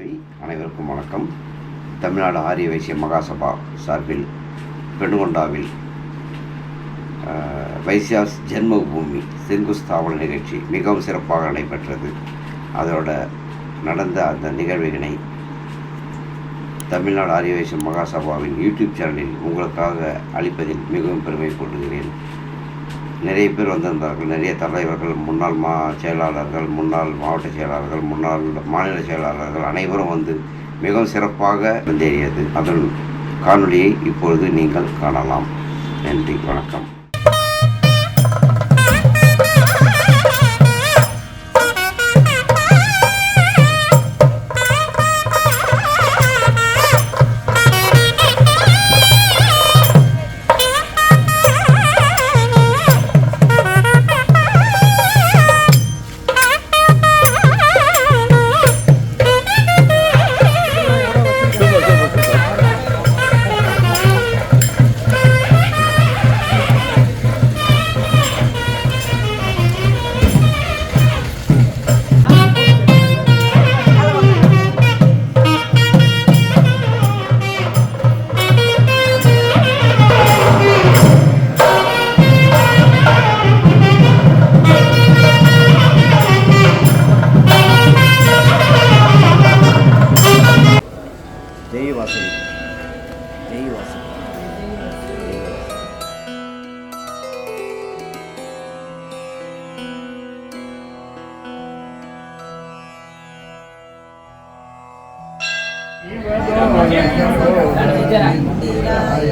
வாசவி அனைவருக்கும் வணக்கம். தமிழ்நாடு ஆரிய வைசிய மகாசபா சார்பில் பெண்கொண்டாவில் அஹ், வைசியாஸ் ஜென்மபூமி செங்குஸ்தாவன நிகழ்ச்சி மிகவும் சிறப்பாக நடைபெற்றது. அதோட நடந்த அந்த நிகழ்வுகளை தமிழ்நாடு ஆரிய வைசிய மகாசபாவின் யூடியூப் சேனலில் உங்களுக்காக அளிப்பதில் மிகவும் பெருமை கொள்கிறேன் நிறைய பேர் வந்திருந்தார்கள். நிறைய தலைவர்கள் முன்னாள் மா செயலாளர்கள் முன்னாள் மாவட்ட செயலாளர்கள் முன்னாள் மாநில செயலாளர்கள் அனைவரும் வந்து மிகவும் சிறப்பாக வந்தேறியது அதன் காணொலியை இப்பொழுது நீங்கள் காணலாம். நன்றி வணக்கம்.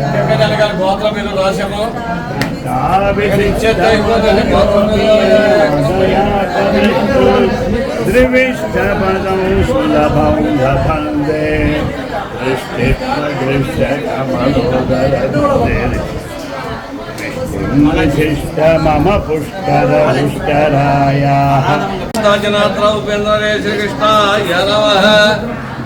జగదలగల గోత్రం మీద దోషము ద్రివిష్టపదం సులభం లభందే మమ పుష్కర పుష్కరాయ జనాత్ర ఉపేంద్రే శ్రీకృష్ణ నమ.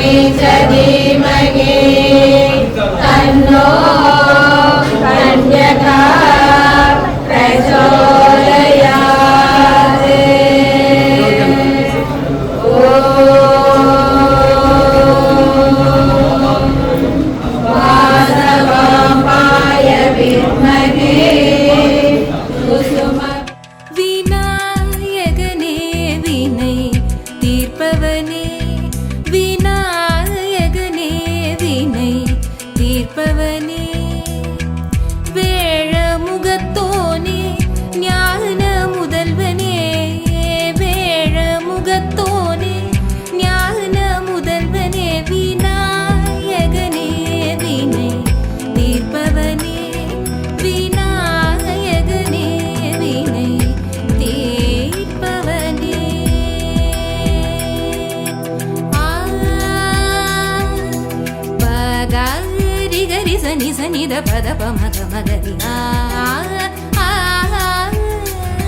在地 నిజ నిజ నిద పద పమగ మగరి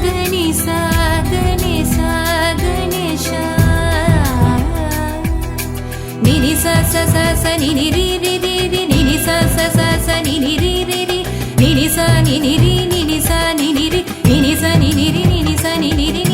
గణేశ గణేశ గణేశ నిని స స స స నిని రి రి రి రి నిని స స స స నిని రి రి రి నిని స నిని రి నిని స నిని రి నిని స నిని రి నిని స నిని రి